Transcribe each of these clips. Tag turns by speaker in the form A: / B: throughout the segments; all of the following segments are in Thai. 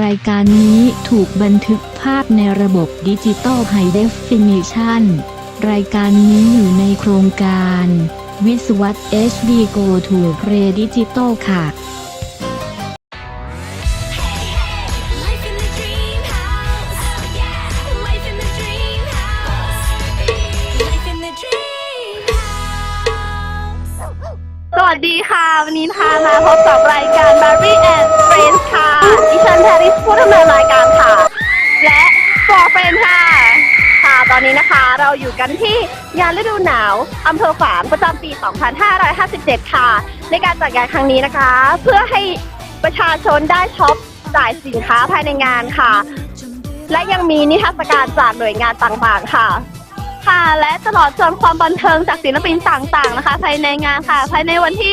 A: รายการนี้ถูกบันทึกภาพในระบบดิจิตอลไฮเดฟิเนชันรายการนี้อยู่ในโครงการ วิศวัต HD Go to Pre Digital ค่ะ
B: วัสดีค่ะ วันนี้นะคะมาพบกับรายการ Barbie and Friends ค่ะ ดิฉันแพริสผู้ดำเนินรายการค่ะ และ For Friends ค่ะ ค่ะ ตอนนี้นะคะเราอยู่กันที่งานฤดูหนาวอำเภอฝางประจำปี 2557 ค่ะ ในการจัดงานครั้งนี้นะคะ เพื่อให้ประชาชนได้ช็อปจ่ายสินค้าภายในงานค่ะ และยังมีนิทรรศการจากหน่วยงานต่างๆ ค่ะ ค่ะ และตลอดจนความบันเทิงจากศิลปินต่างๆ นะคะ ภายในงานค่ะ ภายในวันที่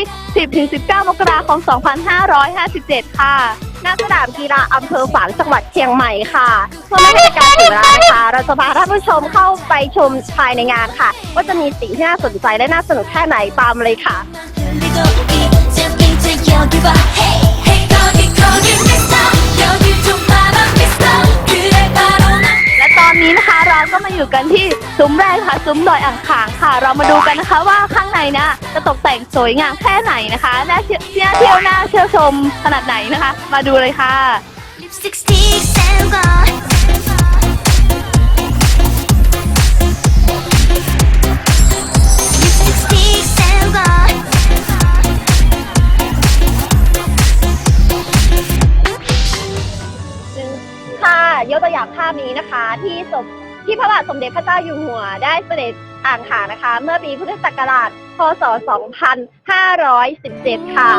B: 10-19 มกราคม 2557 ค่ะณสนามกีฬาอำเภอฝางจังหวัดเชียงใหม่ค่ะเพื่อไม่ให้การถึงยเวลานะคะเราจะพาท่านผู้ชมเข้าไปชมภายในงานค่ะ ว่าจะมีสิ่งที่น่าสนใจและน่าสนุกแค่ไหนตามเลยค่ะ เราก็มาอยู่กันที่ซุ้มแรกค่ะซุ้มดอยอ่างขางค่ะ เรามาดูกันนะคะว่าข้างในนะจะตกแต่งสวยงามแค่ไหนนะคะน่าเที่ยวน่าเที่ยวน่าเที่ยวชมขนาดไหนนะคะ มาดูเลยค่ะ
C: Lipstick sticks and gone Lipstick sticks and gone
B: ค่ะยกตัวอย่างภาพนี้นะคะที่สม ที่พระบาทสมเด็จพระเจ้าอยู่หัวได้เสด็จอ่างขางนะคะ เมื่อปีพุทธศักราช พศ 2517 ค่ะ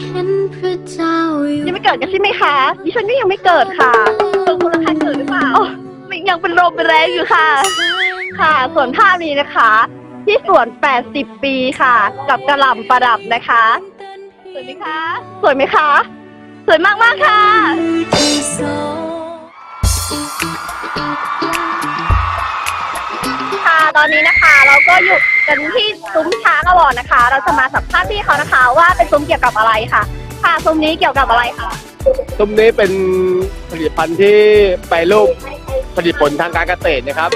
C: เห็นพระเจ้าอยู่
B: ยังไม่เกิดกันใช่ไหมคะ ดิฉันก็ยังไม่เกิดค่ะส่วนคุณละคะเกิดหรือเปล่าไม่ยังเป็นลมเป็นแรงอยู่ค่ะ ค่ะ ส่วนภาพนี้นะคะ ที่สวน 80 ปีค่ะ กับกระหล่ำประดับนะคะ สวยไหมคะ สวยไหมคะ สวยมากมากๆค่ะค่ะต อนนี้นะคะ เราก็อยู่กันที่ซุ้มช้างอวอร์ดนะคะ เราจะมาสัมภาษณ์พี่เขานะคะว่าเป็นซุ้มเกี่ยวกับอะไรค่ะ ค่ะซุ้มนี้เกี่ยวกับอะไรคะ
D: ซุ้มนี้เป็นผลิตภัณฑ์ที่ไปรูปผลิตผลทางการเกษตรนะครับ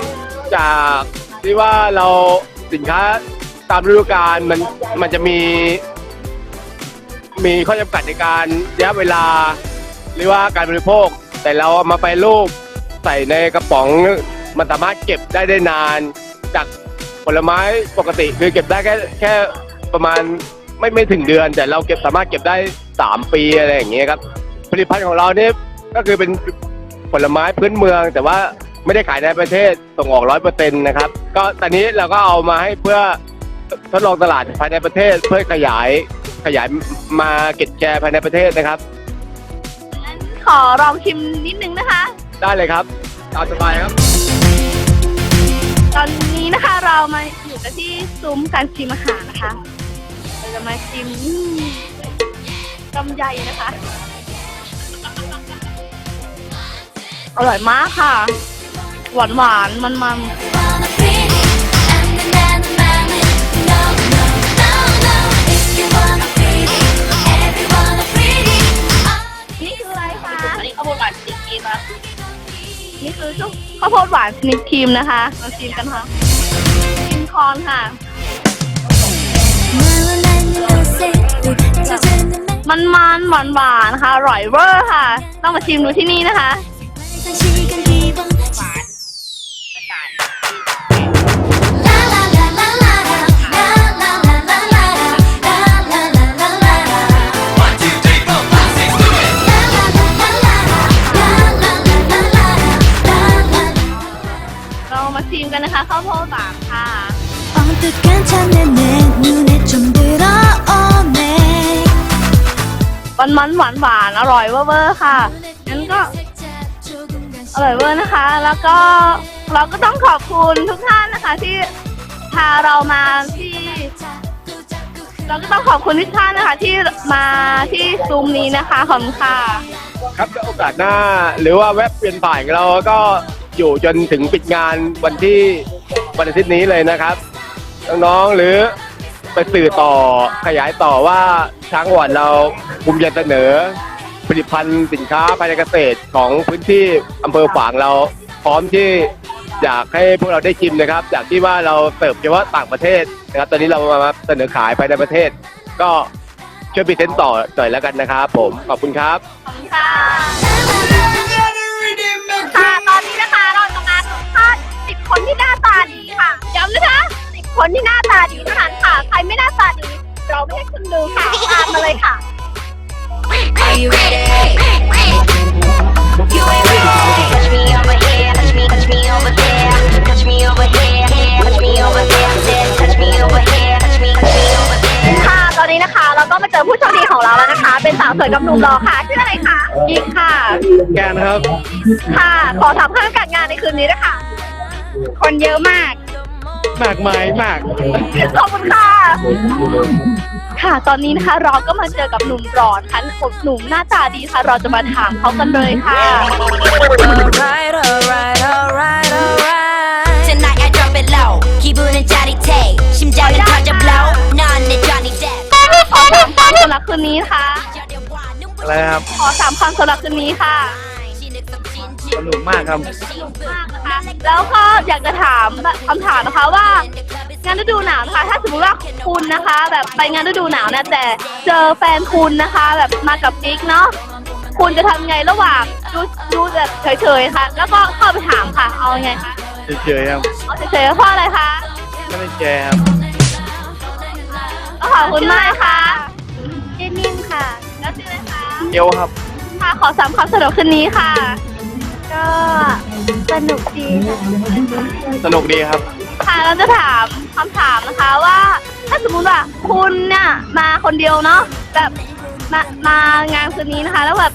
D: จากที่ว่าเราสินค้าตามฤดูกาลมันมันจะมี มีข้อจำกัดในการระยะเวลา หรือว่าการบริโภค แต่เราเอามาไปรูปใส่ในกระป๋องมันสามารถเก็บได้ได้นาน จากผลไม้ปกติคือเก็บได้แค่แค่ประมาณไม่ไม่ถึงเดือน แต่เราเก็บสามารถเก็บได้สามปีอะไรอย่างเงี้ยครับผลิตภัณฑ์ของเราเนี่ยก็คือเป็นผลไม้พื้นเมือง แต่ว่าไม่ได้ขายในประเทศส่งออกร้อยเปอร์เซ็นต์นะครับก็ตอนนี้เราก็เอามาให้เพื่อทดลองตลาดภายในประเทศเพื่อขยายขยายมาเก็ตแชร์ภายในประเทศนะครับ
B: งั้นขอลองชิมนิดนึงนะคะ
D: ได้เลยครับตามสบายครับ
B: ตอน นี้นะคะ เรามาอยู่กันที่ซุ้มการชิมอาหารนะคะ เราจะมาชิมอืมลำไยนะคะ อร่อยมากค่ะ หวานหวานมันมัน
C: wanna pretty and the man man no no no no if you wanna pretty everyone a pretty
B: ๆนี่คืออะไรคะอันนี้ข้าวโพดหวานสนิทครีมนะนี่คือชุบข้าวโพดหวานสนิทครีมนะคะมาชิมกันค่ะ ชิมคอนค่ะ มันมันหวานหวานค่ะ อร่อยเวอร์ค่ะ ต้องมาชิมดูที่นี่นะคะ เรามาชิมกันนะคะข้าวโพดหวาน มันมันหวานหวานๆอร่อยเวอร์ๆค่ะงั้นก็อร่อยเวอร์นะคะ แล้วก็เราก็ต้องขอบคุณทุกท่านนะคะ ที่พาเรามาที่ เราก็ต้องขอบคุณทุกท่านนะคะ ที่มาที่ซูมนี้นะคะขอบคุณค่ะ
D: ครับโอกาสหน้า หรือว่าแวะเปลี่ยนผ่านเราก็อยู่จนถึงปิดงานวันที่วันอาทิตย์นี้เลยนะครับ น้องๆหรือไปสื่อต่อขยายต่อว่าช้างหวานเราภูมิใจเสนอ ผลิตภัณฑ์สินค้าภายในเกษตรของพื้นที่อำเภอฝางเราพร้อมที่อยากให้พวกเราได้ชิมนะครับ จากที่ว่าเราเติบเฉพาะต่างประเทศนะครับ ตอนนี้เรามาเสนอขายภายในประเทศ ก็ช่วยพรีเซนต์ต่อหน่อยแล้วกันนะครับผมขอบคุณครับ
B: ขอบคุณค่ะ คนที่หน้าตาดีเท่านั้นค่ะ ใครไม่หน้าตาดี เราไม่ให้คุณดูค่ะตามมาเลยค่ะ
C: Are you ready? You ain't ready. Touch me over here, touch me, touch me over there, touch me over here, touch me over there, said touch me over here, touch me, touch me over there.
B: ค่ะ ตอนนี้นะคะ เราก็มาเจอผู้โชคดีของเราแล้วนะคะ เป็นสาวสวยกับหนุ่มหล่อค่ะ ชื่ออะไรคะยิงค่ะ
D: แกนครับ
B: ค่ะ ขอถามเพื่อนการงานในคืนนี้นะคะ คนเยอะมาก
D: มากมายมาก
B: ขอบคุณค่ะ ค่ะ ตอนนี้นะคะเราก็มาเจอกับหนุ่มร้อนค่ะหนุ่มหน้าตาดีค่ะ เราจะมาถามเขากันเลยค่ะ
C: Alright, alright, alright, alright. Tonight I drop it low. 기분은 짜릿해. 심장은 터져 blow. 넌 내 Johnny Depp.
B: ขอสามคำสำหรับคืนนี้ค่ะ
D: อะไรครับ
B: ขอสามคำสำหรับคืนนี้ค่ะ
D: สนุกมากครับ
B: มากนะคะ แล้วก็อยากจะถามคำถามนะคะว่างานฤดูหนาวนะคะ ถ้าสมมติว่าคุณนะคะ แบบไปงานฤดูหนาวนะแต่เจอแฟนคุณนะคะ แบบมากับกิ๊กเนาะคุณจะทำไงระหว่างดูดูแบบเฉยๆค่ะ แล้วก็เข้าไปถามค่ะ เอาไงคะ
D: เฉยๆครับ
B: เอาเฉยๆเพราะอะไรคะ
D: ไม่ได้แจครับ
B: ก็ขอบคุณมากค่ะชื่อนิ่มค่ะแล้วชื่ออะไรคะ
D: เอวครับ
B: ค่ะขอสามคำสำหรับคืนนี้ค่ะ ก็สนุกดีค่ะ
D: สนุกดีครับ
B: ค่ะเราจะถามคำถามนะคะว่า ถ้าสมมุติว่าคุณเนี่ยมาคนเดียวเนาะแบบมามางานคืนนี้นะคะ แล้วแบบ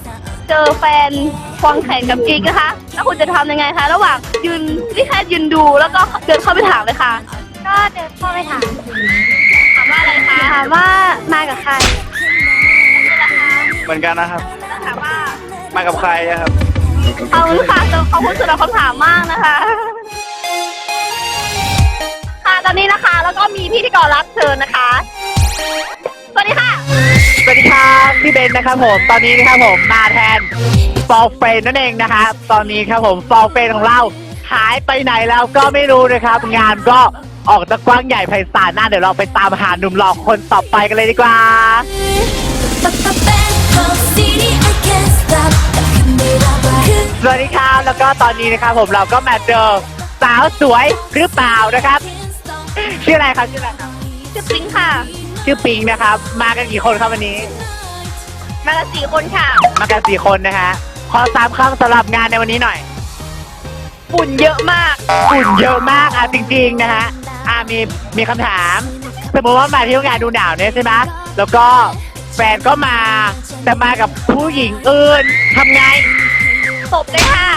B: เจอแฟนควงแขนกับกิ๊กนะคะ แล้วคุณจะทำยังไงคะ ระหว่างยืนนี่แค่ยืนดูแล้วก็เดินเข้าไปถามเลยค่ะ ก็เดินเข้าไปถามถามว่าอะไรคะถามว่ามากับใคร
D: เหมือนกันนะครับ
B: ถามว่า
D: มากับใครอะครับ
B: ขอบคุณค่ะขอบคุณสำหรับคำถามมากนะคะ ค่ะตอนนี้นะคะ แล้วก็มีพิธีกรรับเชิญนะคะ สวัสดีค่ะ
E: สวัสดีครับพี่เบนนะครับผม ตอนนี้นะครับผมมาแทนฟอลเฟนนั่นเองนะคะ ตอนนี้ครับผมฟอลเฟนของเราหายไปไหนแล้วก็ไม่รู้นะครับ งานก็ออกตะกว้างใหญ่ไพศาลน่าเดี๋ยวเราไปตามหาหนุ่มหล่อคนต่อไปกันเลยดีกว่า
C: Bangkok City, I can't stop. 그
E: สวัสดีครับแล้วก็ตอนนี้นะครับผมเราก็มาเจอสาวสวยหรือเปล่านะครับ ชื่ออะไรครับชื่ออะไรครับ
B: ชื่อปิงค่ะ
E: ชื่อปิงนะครับ มากันกี่คนครับวันนี้
B: มากันสี่คนค่ะ
E: มากันสี่คนนะฮะขอสามคำสำหรับงานในวันนี้หน่อย
B: ฝุ่นเยอะมาก
E: ฝุ่นเยอะมากอะจริง ๆ นะฮะอะมีมีคำถามสมมติว่ามาเที่ยวงานดูหนาวเนี่ยใช่ไหมแล้วก็แฟนก็มาแต่มากับผู้หญิงอื่นทำไง
B: ตบเลยค่ะ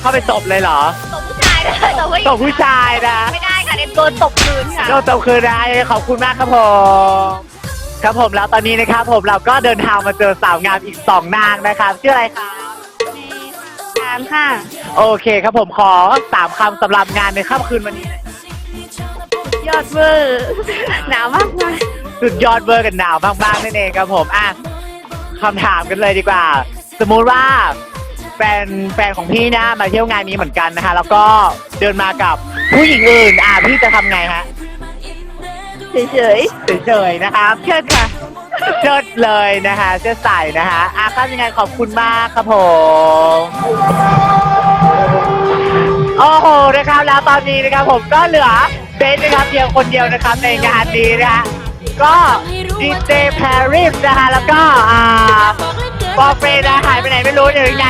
E: เข้าไปตบเลยเหรอ
B: ตบผู้ชายเลยตบผู้หญิ
E: ต
B: ง
E: บผู้ชายนะ
B: ไม่ได้ค่ะเด็กโดนตบคืนค่ะ
E: โดนตบคืนนะขอบคุณมากครับผม ครับผมแล้วตอนนี้นะครับผมเราก็เดินทางมาเจอสาวงามอีกสองนางนะครับชื่ออะไรคะ
B: ถามค่ะ
E: โอเคครับผมขอสามคำสำหรับงานในค่ำคืนวันนี้
B: ยอดเวอร์หนาวมากเลย
E: สุดยอดเวอร์กันหนาวมากๆนั่นเองครับผมอะคำถามกันเลยดีกว่า สมมุติว่า แฟนแฟนของพี่นะมาเที่ยวงานนี้เหมือนกันนะคะ แล้วก็เดินมากับผู้หญิงอื่น อะพี่จะทำไงฮะ
B: เฉย
E: เฉยๆนะครับเชิดค่ะเชิดเลยนะคะเชิดใส่นะคะอะครับยังไงขอบคุณมากครับผมโอ้โหนะครับแล้วตอนนี้นะครับผมก็เหลือเบนนะครับเพียงคนเดียวนะครับในงานนี้นะคะก็ดีเจแพริสนะคะแล้วก็อ่า บอลเฟรนนะหายไปไหนไม่รู้เดี๋ยวยังไง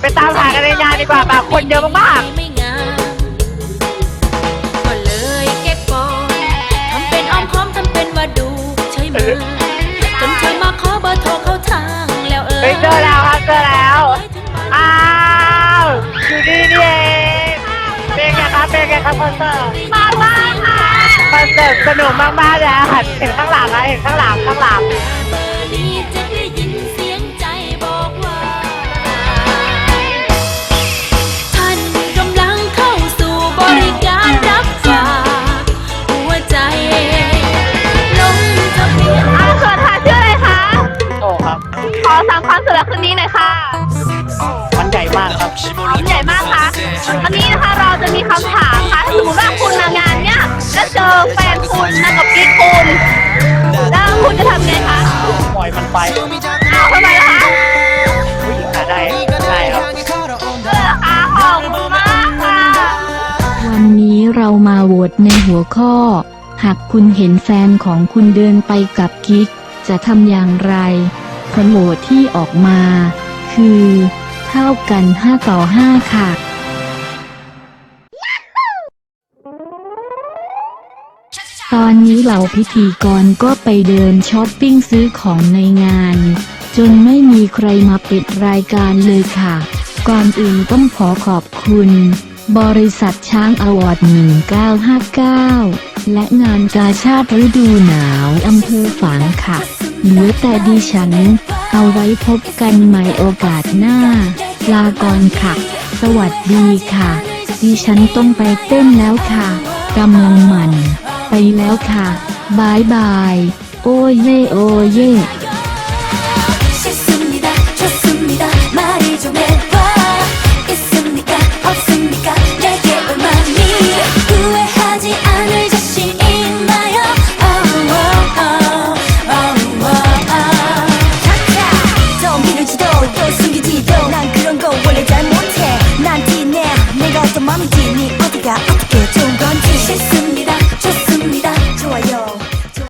E: ไปตามหากันในงานดีกว่าแบบคนเยอะมาก
C: ไม่งามก็เลยเก็บกอนทำเป็นอ้อมค้อมทำเป็นว่าดูเฉยเมือจนเธอมาขอเบอร์โทรเข้าทางแล้วเอ
E: ๆ
C: อ
E: ไปเจอแล้วครับเจอแล้วอ้าวอยู่นี่นี่เองเป็นไงครับเป็นไงครับคอนเสิร์ต
B: ๆมากมากค่ะ
E: คอนเสิร์ตสนุกมากๆเลยอะเห็นข้างหลังไหมเห็นข้างหลังข้างหลัง
C: สา
B: มคความสำหรับคืนนี้หน่อยค่ะ
E: มันใหญ่มากครับ
B: อ๋อใหญ่มากค่ะวันนี้นะคะเราจะมีคำถามค่ะถ้าสมมติว่าคุณมางานเนี้ยแล้วเจอแฟนคุณมากับกิ๊กคุณแล้วคุณจะทำไงคะ
E: ปล่อยมันไป
B: อ้าวทำไมล่ะคะ
E: ผู้หญิงหาได้ได้ครับ
B: เออค่ะขอบคุณมากค่ะ
A: วันนี้เรามาโหวตในหัวข้อ หากคุณเห็นแฟนของคุณเดินไปกับกิ๊กจะทำอย่างไร ผลโหวตที่ออกมา คือ เท่ากัน 5 ต่อ 5 ค่ะ ตอนนี้เหล่าพิธีกรก็ไปเดินช้อปปิ้งซื้อของในงาน จนไม่มีใครมาปิดรายการเลยค่ะ ก่อนอื่นต้องขอขอบคุณ บริษัทช้างอวอร์ด 1959 และงานกาชาติฤดูหนาวอำเภอฝางค่ะ เหลือแต่ดิฉัน เอาไว้พบกันใหม่โอกาสหน้า ลาก่อนค่ะ สวัสดีค่ะ ดิฉันต้องไปเต้นแล้วค่ะกำลังหมัน ไปแล้วค่ะบายบาย โอ้เย่โอ้เย่